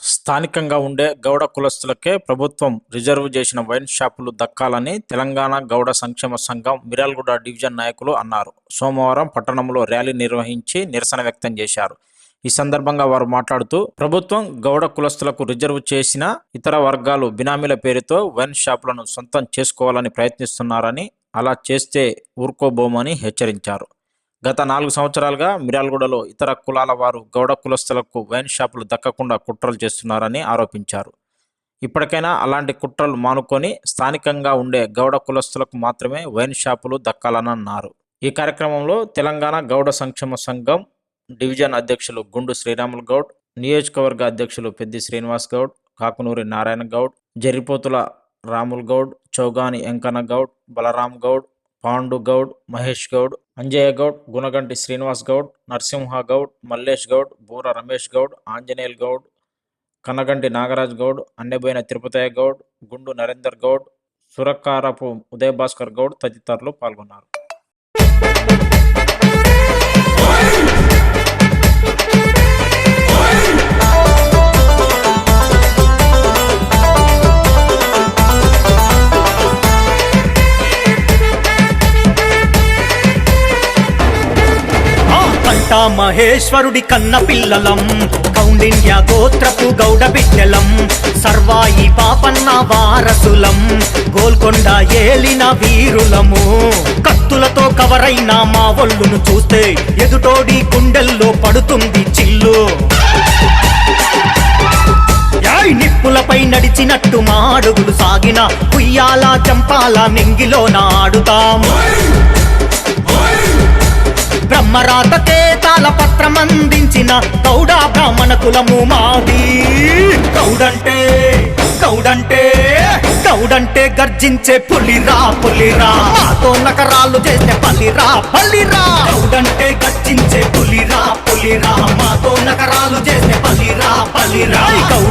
స్థానికంగా ఉండే గౌడ కులస్తులకే ప్రభుత్వం రిజర్వ్ చేసిన వైన్ షాపులు దక్కాలని తెలంగాణ గౌడ సంక్షేమ సంఘం మిరాల్గూడ డివిజన్ నాయకులు అన్నారు. సోమవారం పట్టణంలో ర్యాలీ నిర్వహించి నిరసన వ్యక్తం చేశారు. ఈ సందర్భంగా వారు మాట్లాడుతూ ప్రభుత్వం గౌడ కులస్తులకు రిజర్వ్ చేసిన ఇతర వర్గాలు బినామీల పేరుతో వైన్ షాపులను సొంతం చేసుకోవాలని ప్రయత్నిస్తున్నారని అలా చేస్తే ఊరుకోబోమని హెచ్చరించారు. గత నాలుగు సంవత్సరాలుగా మిర్యాలగూడలో ఇతర కులాల వారు గౌడ కులస్తులకు వైన్ షాపులు దక్కకుండా కుట్రలు చేస్తున్నారని ఆరోపించారు. ఇప్పటికైనా అలాంటి కుట్రలు మానుకొని స్థానికంగా ఉండే గౌడ కులస్తులకు మాత్రమే వైన్ షాపులు దక్కాలని అన్నారు ఈ కార్యక్రమంలో తెలంగాణ గౌడ సంక్షేమ సంఘం డివిజన్ అధ్యక్షులు గుండు శ్రీరాములు గౌడ్ నియోజకవర్గ అధ్యక్షులు పెద్ది శ్రీనివాస్ గౌడ్ కాకునూరి నారాయణ గౌడ్ జరిపోతుల రాముల్ గౌడ్ చౌగాని వెంకన్న గౌడ్ బలరాం గౌడ్ పాండు గౌడ్ మహేష్ గౌడ్ అంజయ్య గౌడ్ గుణగంటి శ్రీనివాస్ గౌడ్ నరసింహ గౌడ్ మల్లేష్ గౌడ్ బూర రమేష్ గౌడ్ ఆంజనేయుల్ గౌడ్ కనగంటి నాగరాజ్ గౌడ్ అన్నెబోయిన తిరుపతయ్య గౌడ్ గుండు నరేందర్ గౌడ్ సురకారపు ఉదయ భాస్కర్ గౌడ్ తదితరులు పాల్గొన్నారు. అంతా మహేశ్వరుడి కన్న పిల్లలం. కౌండిన్య గోత్రపు గౌడ బిడ్డలం. సర్వాయి పాపన్న వారసులం. గోల్కొండ ఏలిన వీరులము. కత్తులతో కవరైన మా ఒళ్ళును చూస్తే ఎదుటోడి గుండెల్లో పడుతుంది చిల్లు. నిప్పులపై నడిచినట్టు మా అడుగులు సాగిన ఉయ్యాల చంపాల నెంగిలో నాడుతాం బ్రహ్మరాతకే తాళపత్రం అందించిన గౌడ బ్రాహ్మణ కులము మాది. గౌడంటే గౌడంటే గౌడంటే గర్జించే పులిరా పులిరా. మాతో నకరాలు చేసే పల్లిరా పల్లిరా గౌడంటే గర్జించే పులిరా పులిరా. మాతో నకరాలు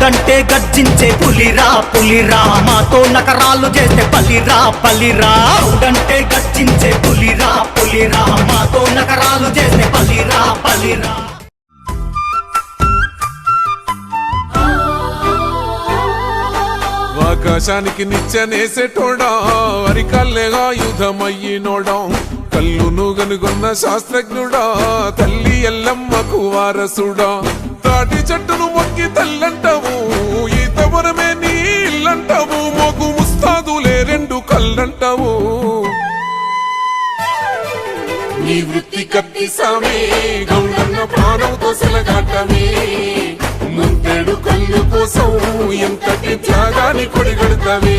గౌడంటే గర్జించే పులిరా పులిరా. మాతో నకరాలు చేస్తే పలిరా పలిరా. గౌడంటే గర్జించే పులిరా పులిరా. మాతో నకరాలు చేస్తే పలిరా పలిరా. ఆకాశానికి నిచ్చెనేసేటోడా? అరికల్లేగా యుధమయ్యినోడం? కల్లును గనుగొన్న శాస్త్రజ్ఞుడా? తల్లి ఎల్లమ్మకు వారసుడా? తాటి చెట్టును మొక్కి తల్లంటావు ఈ తవరమే నీ ఇల్లంటావు మొగు ముస్తాదులే రెండు కళ్ళంటావు. నీ వృత్తి కత్తి సామే గౌడన్న ప్రాణంతో సెలగాటమే. ముంతెడు కళ్ళు కోసం ఎంతటి త్యాగాన్ని కొడిగడతావే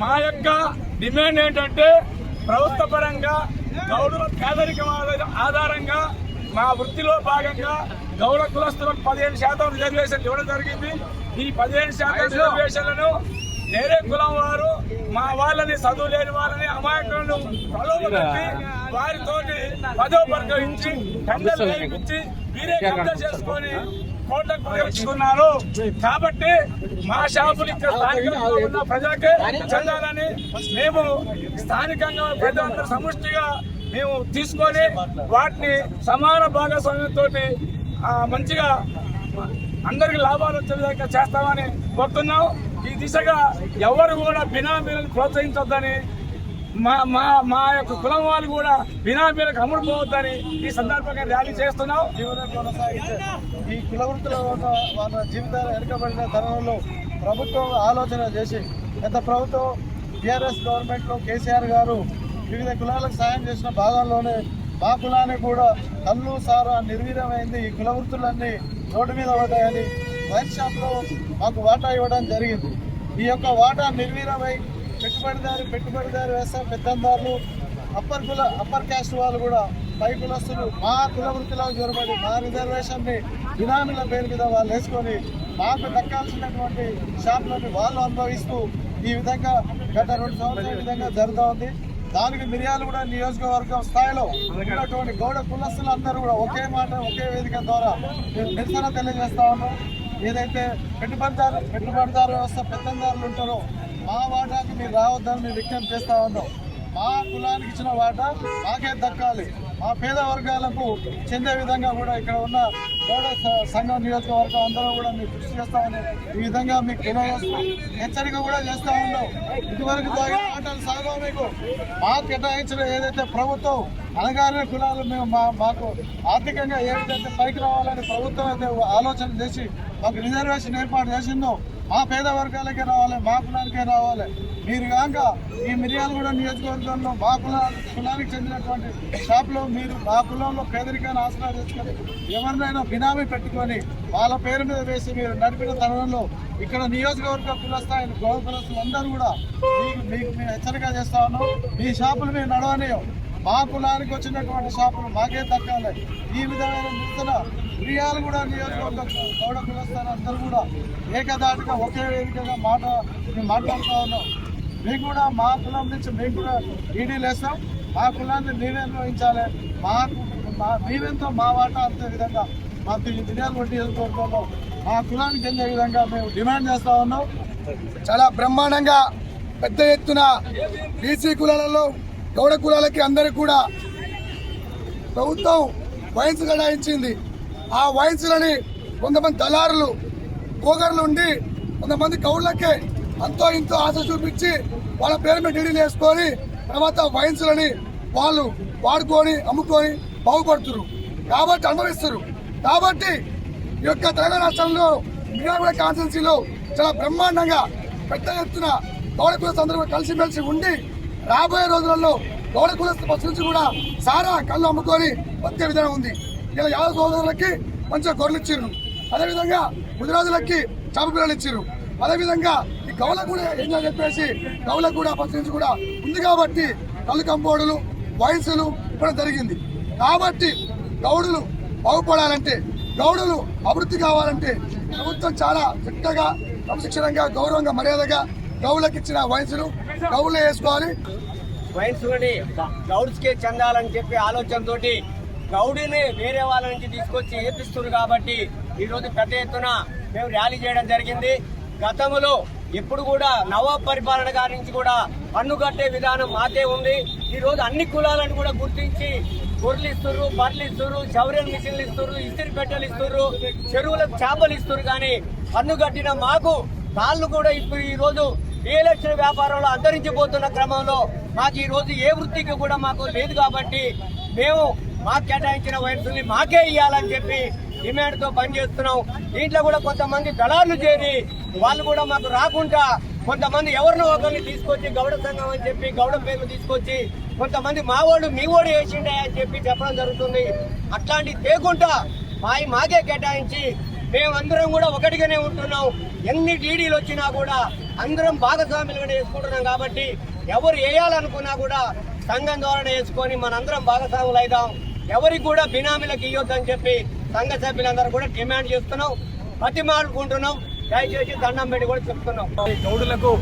మా యొక్క డిమాండ్ ఏంటంటే ప్రభుత్వ పరంగా గౌడుల పేదరికం ఆధార- ఆధారంగా మా వృత్తిలో భాగంగా గౌడ కులస్తులకు పదిహేను శాతం రిజర్వేషన్ ఇవ్వడం జరిగింది. ఈ పదిహేను శాతం రిజర్వేషన్లను వేరే కులం వారు మా వాళ్ళని చదువు లేని వాళ్ళని అమాయకులను ప్రలోభపెట్టి వారితోటి పదో వర్గం ఇచ్చి వేయించి వీరే కబ్జా చేసుకొని కోట్లకు తెచ్చుకున్నారు కాబట్టి మా షాపులు ఇక్కడ స్థానికంగా ఉన్న ప్రజలకే చెందాలని మేము స్థానికంగా ప్రజలందరూ సముష్టిగా మేము తీసుకొని వాటిని సమాన భాగస్వామ్యంతో మంచిగా అందరికి లాభాలు వచ్చే విధంగా చేస్తామని కోరుతున్నాం ఈ దిశగా ఎవరు కూడా బినామీలను ప్రోత్సహించొద్దని మా మా మా యొక్క కులం వాళ్ళు కూడా బినామీలకు అమ్ముడు పోవద్దని ఈ సందర్భంగా ర్యాలీ చేస్తున్నాం. జీవనం కొనసాగించే ఈ కుల వృత్తుల వాళ్ళ జీవితాలు వెనుకబడిన తరుణంలో ప్రభుత్వం ఆలోచన చేసి గత ప్రభుత్వం టీఆర్ఎస్ గవర్నమెంట్లో కేసీఆర్ గారు వివిధ కులాలకు సాయం చేసిన భాగంలోనే మా కులానికి కూడా కళ్ళు సారా నిర్వీర్యమైంది. ఈ కుల వృత్తులన్నీ రోడ్డు మీద పడ్డాయని వైన్ షాప్లో మాకు వాటా ఇవ్వడం జరిగింది. ఈ యొక్క వాటా నిర్వీర్యమై పెట్టుబడిదారు పెట్టుబడిదారు వేస్తాం పెద్దందారులు. అప్పర్ కుల అప్పర్ క్యాస్ట్ వాళ్ళు కూడా పై కులస్తులు మా కుల వృత్తిలో జొరబడి మా రిజర్వేషన్ని బినామీల పేరు మీద వాళ్ళు వేసుకొని మాకు దక్కాల్సినటువంటి షాపులని వాళ్ళు అనుభవిస్తూ ఈ విధంగా గత రెండు సంవత్సరాల విధంగా జరుగుతూ ఉంది. దానికి మిర్యాలు కూడా నియోజకవర్గం స్థాయిలో ఉన్నటువంటి గౌడ కులస్తులు అందరూ కూడా ఒకే మాట ఒకే వేదిక ద్వారా మేము నిరసన తెలియజేస్తా ఉన్నాం. ఏదైతే పెట్టుబడిదారు పెట్టుబడిదారు వ్యవస్థ పెత్తందారులు ఉంటారో మా వాటాకి మీరు రావద్దని మేము విజ్ఞప్తి చేస్తా ఉన్నాం. మా కులానికి ఇచ్చిన వాటా మాకే దక్కాలి. ఆ పేద వర్గాలకు చెందే విధంగా కూడా ఇక్కడ ఉన్న గౌడ సంఘం నియోజకవర్గం అందరూ కూడా మీకు కృషి చేస్తామని ఈ విధంగా మీకు తెలియజేస్తూ హెచ్చరిక కూడా చేస్తా ఉన్నాం. ఇదివరకు తాగిన ఆటలు సాగవు మీకు? మాకు కేటాయించిన ఏదైతే ప్రభుత్వం అనగానే కులాలు మేము మా మాకు ఆర్థికంగా ఏ విధంగా పైకి రావాలని ప్రభుత్వం అయితే ఆలోచన చేసి మాకు రిజర్వేషన్ ఏర్పాటు చేసిందో మా పేద వర్గాలకే రావాలి మా కులానికే రావాలి. మీరు కాక ఈ మిర్యాలగూడ నియోజకవర్గంలో మా కులా కులానికి చెందినటువంటి షాప్లో మీరు మా కులంలో పేదరికాన్ని ఆసరా చేసుకొని ఎవరినైనా బినామీ పెట్టుకొని వాళ్ళ పేరు మీద వేసి మీరు నడిపిన తరుణంలో ఇక్కడ నియోజకవర్గ కులస్థాయి గౌరవ కులస్తులు అందరూ కూడా మీకు మీకు మేము హెచ్చరిక చేస్తా ఉన్నాం. ఈ షాపులు మేము నడవనియం. మా కులానికి వచ్చినటువంటి షాపులు మాకే దక్కాలి. ఈ విధమైన నిరసన ప్రియాలు కూడా నియోజకవర్గ గౌడ కులస్థానం అందరూ కూడా ఏకదాటిగా ఒకే వేదికగా మాట మేము మాట్లాడుతూ ఉన్నాం. మేము కూడా మా కులం నుంచి మేము కూడా ఈడీలు వేస్తాం. మా కులాన్ని మేమే నిర్వహించాలి. మాకు మా మేమెంతో మా వాటా అంతే విధంగా మా మిరియాలు కొట్టి ఎదుర్కొంటున్నాం మా కులానికి చెందే విధంగా మేము డిమాండ్ చేస్తా ఉన్నాం. చాలా బ్రహ్మాండంగా పెద్ద ఎత్తున బీసీ కులాలలో గౌడ కులాలకి అందరికి కూడా ప్రభుత్వం వయన్స్ కేటాయించింది. ఆ వయన్స్లని కొంతమంది దళారులు పోగర్లు ఉండి కొంతమంది కౌళ్ళకే అంతో ఇంతో ఆశ చూపించి వాళ్ళ పేరు మీద డీడీలు వేసుకొని తర్వాత వైన్స్లని వాళ్ళు వాడుకొని అమ్ముకొని బాగుపడుతురు కాబట్టి అనుభవిస్తారు కాబట్టి ఈ యొక్క తెలంగాణ రాష్ట్రంలో మిర్యాలగూడ కాన్స్టిట్యున్సీలో చాలా బ్రహ్మాండంగా పెద్ద ఎత్తున గౌడ అందరూ కలిసిమెలిసి ఉండి రాబోయే రోజులలో గౌడ కులస్తు నుంచి కూడా సారా కళ్ళు అమ్ముకొని వచ్చే విధానం ఉంది. ఇలా యాదవ సోదరులకి మంచిగా గొర్రెలు ఇచ్చిర్రు అదేవిధంగా గుజరాజులకి చాప పిల్లలు ఇచ్చిర్రు. అదేవిధంగా ఈ కూడా ఏం చెప్పేసి కవులకు కూడా బస్సు కూడా ఉంది కాబట్టి కళ్ళు కంపౌండులు వయసులు కూడా జరిగింది. కాబట్టి గౌడులు బాగుపడాలంటే గౌడులు అభివృద్ధి కావాలంటే ప్రభుత్వం చాలా చక్కగా క్రమశిక్షణంగా గౌరవంగా మర్యాదగా గౌలకు ఇచ్చిన వయసులు గౌలు వేసుకోవాలి. వైన్స్ని గౌడ్స్కే చెందాలని చెప్పి ఆలోచనతోటి గౌడిని వేరే వాళ్ళ నుంచి తీసుకొచ్చి ఏపిస్తున్నారు కాబట్టి ఈరోజు పెద్ద ఎత్తున మేము ర్యాలీ చేయడం జరిగింది. గతంలో ఇప్పుడు కూడా నవాబ్ పరిపాలన గారి నుంచి కూడా పన్ను కట్టే విధానం మాకే ఉంది. ఈరోజు అన్ని కులాలను కూడా గుర్తించి గొర్రెలు ఇస్తున్నారు బర్రెలు ఇస్తున్నారు చౌరియల్ మిషన్లు ఇస్తున్నారు ఇస్త్రీ పెట్టెలు ఇస్తున్నారు చెరువులకు చేపలు ఇస్తున్నారు కానీ పన్ను కట్టిన మాకు కాళ్ళు కూడా ఇప్పుడు ఈరోజు ఏ రియల్ వ్యాపారంలో అంతరించిపోతున్న క్రమంలో మాకు ఈరోజు ఏ వృత్తికి కూడా మాకు లేదు కాబట్టి మేము మాకు కేటాయించిన వయసుని మాకే ఇవ్వాలని చెప్పి డిమాండ్తో పనిచేస్తున్నాం దీంట్లో కూడా కొంతమంది దళాలు చేరి వాళ్ళు కూడా మాకు రాకుండా కొంతమంది ఎవరినో ఒకరిని తీసుకొచ్చి గౌడ సంఘం అని చెప్పి గౌడ పేర్లు తీసుకొచ్చి కొంతమంది మా మీవోడు మీ వాడు వేసిండే అని చెప్పి చెప్పడం జరుగుతుంది. అట్లాంటి తేకుండా మాయి మాకే కేటాయించి మేమందరం కూడా ఒకటిగానే ఉంటున్నాం. ఎన్ని డీడీలు వచ్చినా కూడా అందరం భాగస్వాములుగానే వేసుకుంటున్నాం కాబట్టి ఎవరు వేయాలనుకున్నా కూడా సంఘం ద్వారా వేసుకొని మనందరం భాగస్వాములు అవుదాం ఎవరికి కూడా బినామీలకు ఇవ్వద్దని చెప్పి సంఘ సభ్యులందరూ కూడా డిమాండ్ చేస్తున్నాం బతిమాలుకుంటున్నాం. దయచేసి దండం పెట్టి కూడా చెప్తున్నాం. గౌడులకు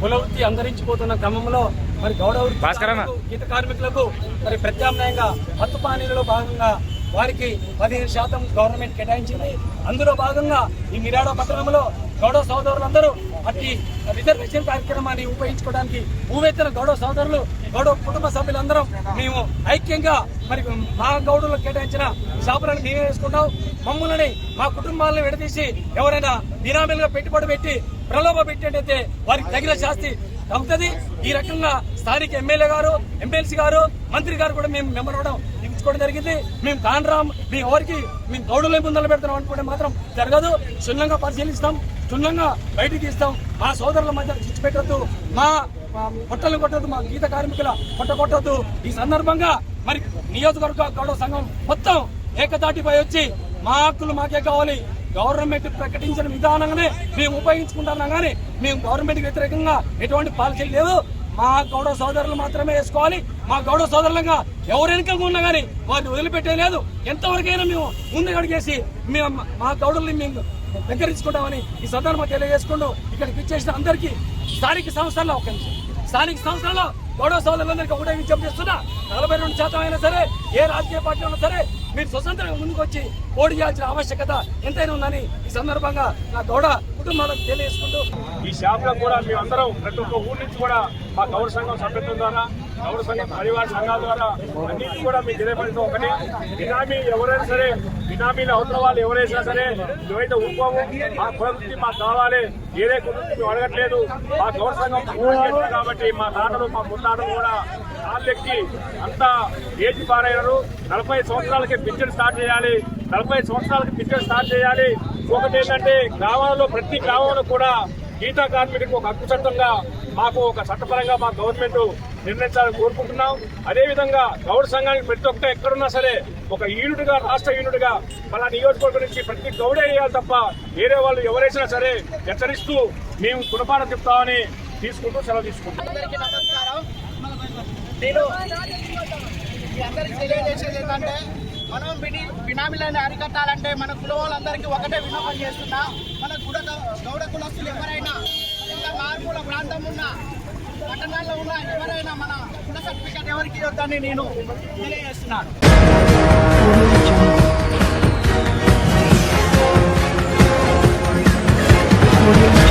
కుల వృత్తి అంతరించిపోతున్న క్రమంలో మరి గౌడ వృత్తి కార్మికులకు, గీత కార్మికులకు మరి ప్రత్యామ్నాయంగా హత్తు పానీలలో భాగంగా వారికి పదిహేను శాతం గవర్నమెంట్ కేటాయించింది. అందులో భాగంగా ఈ మిరాడో పట్టణంలో గౌడ సోదరులందరూ అట్టి రిజర్వేషన్ కార్యక్రమాన్ని ఉపయోగించుకోవడానికి భూవెత్తిన గౌడ సోదరులు గౌడవ కుటుంబ సభ్యులందరం మేము ఐక్యంగా మరి మా గౌడవులకు కేటాయించిన షాపులను మేమే వేసుకుంటాం. మమ్మల్ని మా కుటుంబాలను విడదీసి ఎవరైనా బినామీలుగా పెట్టుబడి పెట్టి ప్రలోభ పెట్టేటైతే వారికి తగిన శాస్తి అవుతుంది. ఈ రకంగా స్థానిక ఎమ్మెల్యే గారు ఎమ్మెల్సీ గారు మంత్రి గారు కూడా మేము మెమరవడం ఇచ్చుకోవడం జరిగింది. మేము కాన్రామ్ మీ ఎవరికి మేము గౌడులే ముందర పెడతాం అనుకుంటే మాత్రం జరగదు. క్షుణ్ణంగా పరిశీలిస్తాం క్షుణ్ణంగా బయటికి తీస్తాం. మా సోదరుల మధ్య చిచ్చు పెట్టద్దు. మా పొట్టలు కొట్టద్దు మా గీత కార్మికుల పొట్ట కొట్టద్దు ఈ సందర్భంగా మరి నియోజకవర్గ గౌరవ సంఘం మొత్తం ఏకతాటిపై వచ్చి మా హక్కులు మాకే కావాలి. గవర్నమెంట్ ప్రకటించిన విధానంగానే మేము ఉపయోగించుకుంటున్నాం కానీ మేము గవర్నమెంట్ వ్యతిరేకంగా ఎటువంటి పాలసీలు లేదు. మా గౌడవ సోదరులు మాత్రమే వేసుకోవాలి. మా గౌడవ సోదరులంగా ఎవరు వెనుకగా ఉన్నా కానీ వారిని వదిలిపెట్టేయలేదు ఎంతవరకైనా మేము ముందు అడిగేసి మేము మా గౌడల్ని మేము దగ్గరించుకుంటామని ఈ సందర్భంగా తెలియజేసుకుంటూ ఇక్కడికి ఇచ్చేసిన అందరికీ స్థానిక సంస్థల్లో ఒక నిమిషం. స్థానిక సంస్థల్లో గౌడవ సోదరులందరికీ ఒకటే విజ్ఞప్తి చేస్తున్నా నలభై రెండు శాతం అయినా సరే ఏ రాజకీయ పార్టీ ఉన్నా సరే మీరు స్వతంత్రంగా ముందుకు వచ్చి పోటీ చేయాల్సిన ఆవశ్యకత ఎంతైనా ఉందని ఈ సందర్భంగా నా గౌడ కుటుంబాలకు తెలియజేసుకుంటూ ఈ షాప్లో కూడా మేమందరం ప్రతి ఒక్క ఊరి నుంచి కూడా మా గౌడ సంఘం సభ్యత్వం ద్వారా గౌరవ సంఘం పరివార సంఘాల ద్వారా అన్నింటి కూడా మీకు తెలియపరిచిన ఒకటి. బినామీ ఎవరైనా సరే బినామీలు అవతల వాళ్ళు ఎవరైనా సరే మేమైతే ఊరుకోము మా కులవృత్తి మాకు కావాలి ఏదే కులవృత్తి మేము అడగట్లేదు మా గౌరవ సంఘం కాబట్టి మా తాతలు మా ముత్తాతలు కూడా కాళ్ళెక్కి అంతా ఏజ్ పారయ్యారు నలభై సంవత్సరాలకి పింఛన్ స్టార్ట్ చేయాలి నలభై సంవత్సరాలకి పింఛన్ స్టార్ట్ చేయాలి. ఒకటి ఏంటంటే గ్రామాల్లో ప్రతి గ్రామంలో కూడా గీతా కార్మికుడికి ఒక హక్కు చట్టంగా మాకు ఒక చట్టపరంగా మా గవర్నమెంట్ నిర్ణయించాలని కోరుకుంటున్నాం. అదేవిధంగా గౌడ సంఘానికి ప్రతి ఒక్క ఎక్కడున్నా సరే ఒక యూనిట్గా రాష్ట్ర యూనిట్గా మన నియోజకవర్గం నుంచి ప్రతి గౌడే వేయాలి తప్ప వేరే వాళ్ళు ఎవరైనా సరే హెచ్చరిస్తూ మేము గుణపాఠం చెప్తామని తీసుకుంటూ సెలవు తీసుకుంటాం నేను మీ తెలియజేసేది ఏంటంటే మనం బిని బినామీలను అరికట్టాలంటే మన కుల వాళ్ళందరికీ ఒకటే విన్నపం చేస్తున్నా. మన గుడ గౌడ కులస్తులు ఎవరైనా ఇంకా మారుమూల ప్రాంతం ఉన్న పట్టణాల్లో ఉన్న ఎవరైనా మన కుల సర్టిఫికేట్ ఎవరికి ఇవ్వద్దని నేను తెలియజేస్తున్నాను. Audio